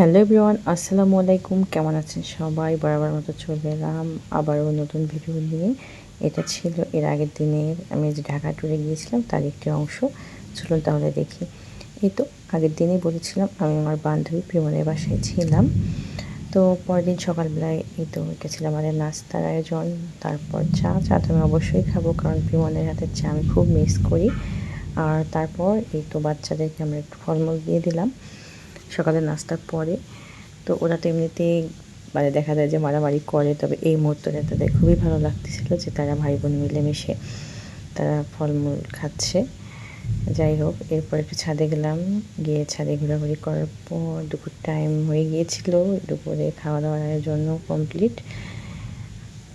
Hello everyone, আসসালামু আলাইকুম। কেমন আছেন সবাই? বরাবর মতো চলে এলাম আবারও নতুন ভিডিও নিয়ে। এটা ছিল এর আগের দিনের, আমি যে ঢাকা ট্যুরে গিয়েছিলাম, তার একটি অংশ। চলুন তাহলে দেখি। এই তো, আগের দিনেই বলেছিলাম, আমি আমার বান্ধবী প্রিমনের বাসায় ছিলাম। তো পরের দিন সকালবেলায় এই তো এটা ছিল আমাদের নাস্তার আয়োজন, তারপর চা। চা তো আমি অবশ্যই খাব, কারণ প্রিমনের হাতের চা আমি খুব মিস করি। আর তারপর এই তো বাচ্চাদেরকে আমরা একটু ফলমূল দিয়ে দিলাম। সকালে নাস্তার পরে। তো ওরা তো এমনিতেই মানে দেখা যায় যে মারামারি করে, তবে এই মুহূর্তটা তাদের খুবই ভালো লাগতেছিল যে তারা ভাই বোন মিলেমিশে তারা ফলমূল খাচ্ছে। যাই হোক, এরপর একটু ছাদে গেলাম, গিয়ে ছাদে ঘোরাঘুরি করার পর দুপুর টাইম হয়ে গিয়েছিল, দুপুরে খাওয়া দাওয়ার জন্য কমপ্লিট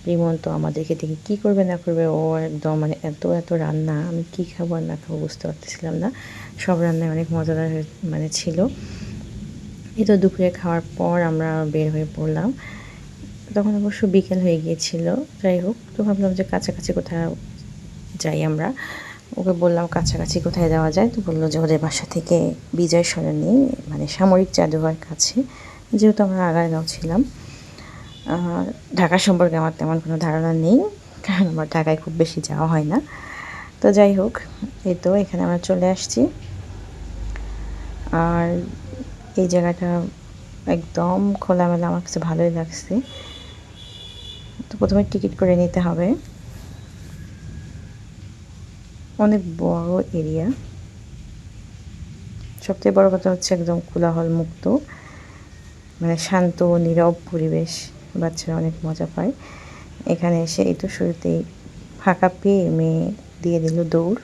রিমন তো আমাদেরকে দেখে কী করবে না করবে, ও একদম মানে এত এত রান্না, আমি কী খাব আর না খাব বুঝতে পারতেছিলাম না। সব রান্নায় অনেক মজাদার মানে ছিল। এই তো দুপুরে খাওয়ার পর আমরা বের হয়ে পড়লাম। তখন অবশ্য বিকেল হয়ে গিয়েছিল, যাই হোক, তো ভাবলাম যে কাছাকাছি কোথাও যাই আমরা। ওকে বললাম, কাছাকাছি কোথায় যাওয়া যায়? তো বলল যে ওদের বাসা থেকে বিজয় সরণি মানে সামরিক জাদুঘর কাছে। যেহেতু আমরা আগারগাঁও ছিলাম ঢাকা সম্পর্কে আমার তেমন কোনো ধারণা নেই, কারণ আমার ঢাকায় খুব বেশি যাওয়া হয় না। তো যাই হোক, এই তো এখানে আমরা চলে আসছি। আর এই জায়গাটা একদম খোলামেলা, আমার কাছে ভালোই লাগছে। তো প্রথমে টিকিট করে নিতে হবে। অনেক বড় এরিয়া। সবথেকে বড় কথা হচ্ছে একদম কোলাহল মুক্ত। মানে শান্ত, নীরব পরিবেশ। বাচ্চারা অনেক মজা পায়। এখানে এসে এই তো শুরুতেই ফাঁকা পেয়ে মেয়ে দিয়ে দিল দৌড়।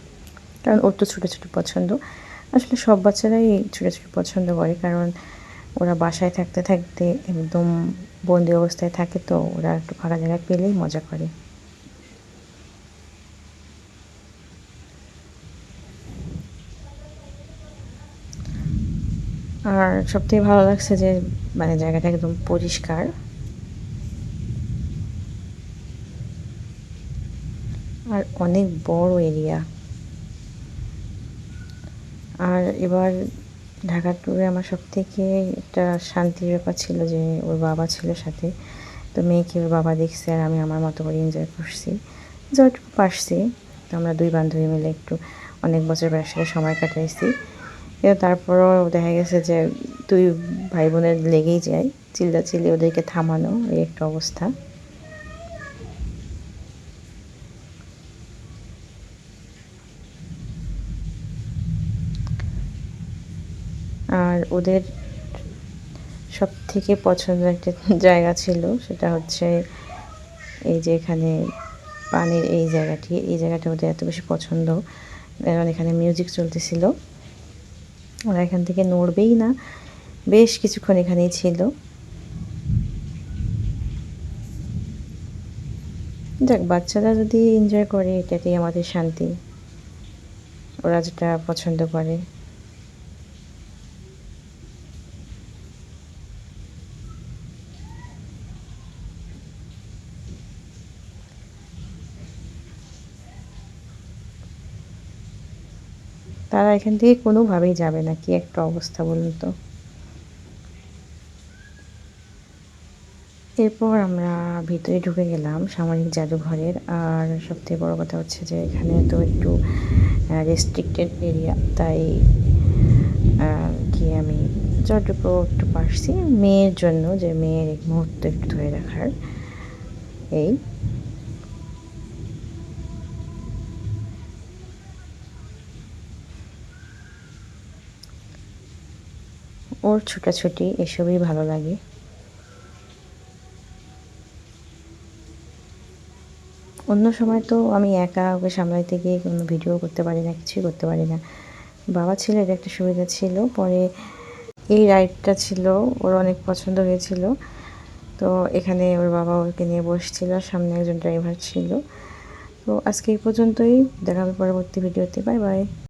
কারণ ওর তো ছোটো ছোটো পছন্দ। আসলে সব বাচ্চারাই ছোটাছুটি পছন্দ করে, কারণ ওরা বাসায় থাকতে থাকতে একদম বন্দি অবস্থায় থাকে, তো ওরা একটু ফাঁকা জায়গা পেলেই মজা করে। আর সবথেকে ভালো লাগছে যে মানে জায়গাটা একদম পরিষ্কার। আর অনেক বড় এরিয়া আর এবার ঢাকা ট্যুরে আমার সব থেকে একটা শান্তির ব্যাপার ছিল যে, ওর বাবা ছিল সাথে। তো মেয়েকে ওর বাবা দেখছে আর আমি আমার মতো করে এনজয় করছি। যতটুকু পারছি। তো আমরা দুই বান্ধবী মিলে একটু অনেক বছর ব্যবসায় সময় কাটাইছি। কিন্তু তারপরও দেখা গেছে যে, দুই ভাই বোনের লেগেই যায়। চিল্লা চিল্লি ওদেরকে থামানো, এই একটা অবস্থা। আর ওদের সব থেকে পছন্দের একটা জায়গা ছিল, সেটা হচ্ছে এই যে এখানে পানির এই জায়গাটি। এই জায়গাটা ওদের এত বেশি পছন্দ। কারণ এখানে মিউজিক চলতেছিল। ওরা এখান থেকে নড়বেই না। বেশ কিছুক্ষণ এখানেই ছিল। দেখ বাচ্চারা যদি এনজয় করে, এটাতেই আমাদের শান্তি। ওরা যেটা পছন্দ করে। তারা এখান থেকে কোনোভাবেই যাবে না, কি একটা অবস্থা বলুন তো। এরপর আমরা ভিতরে ঢুকে গেলাম সামরিক জাদুঘরের, আর সবথেকে বড় কথা হচ্ছে যে এখানে তো একটু রেস্ট্রিক্টেড এরিয়া তাই গিয়ে আমি যতটুকু একটু পারছি। মেয়ের জন্য, যে মেয়ের এক মুহূর্ত একটু ধরে রাখার, এই। ওর ছোটাছুটি এসবই ভালো লাগে। অন্য সময় তো আমি একা ওকে সামলাইতে গিয়ে কোনো ভিডিও করতে পারি না, কিছুই করতে পারি না। বাবা ছিল, এটা একটা সুবিধা ছিল। পরে এই রাইডটা ছিল, ওর অনেক পছন্দ হয়েছিল। তো এখানে ওর বাবা ওকে নিয়ে বসছিল, সামনে একজন ড্রাইভার ছিল। তো আজকে এই পর্যন্তই, দেখা হবে পরবর্তী ভিডিওতে বাই বাই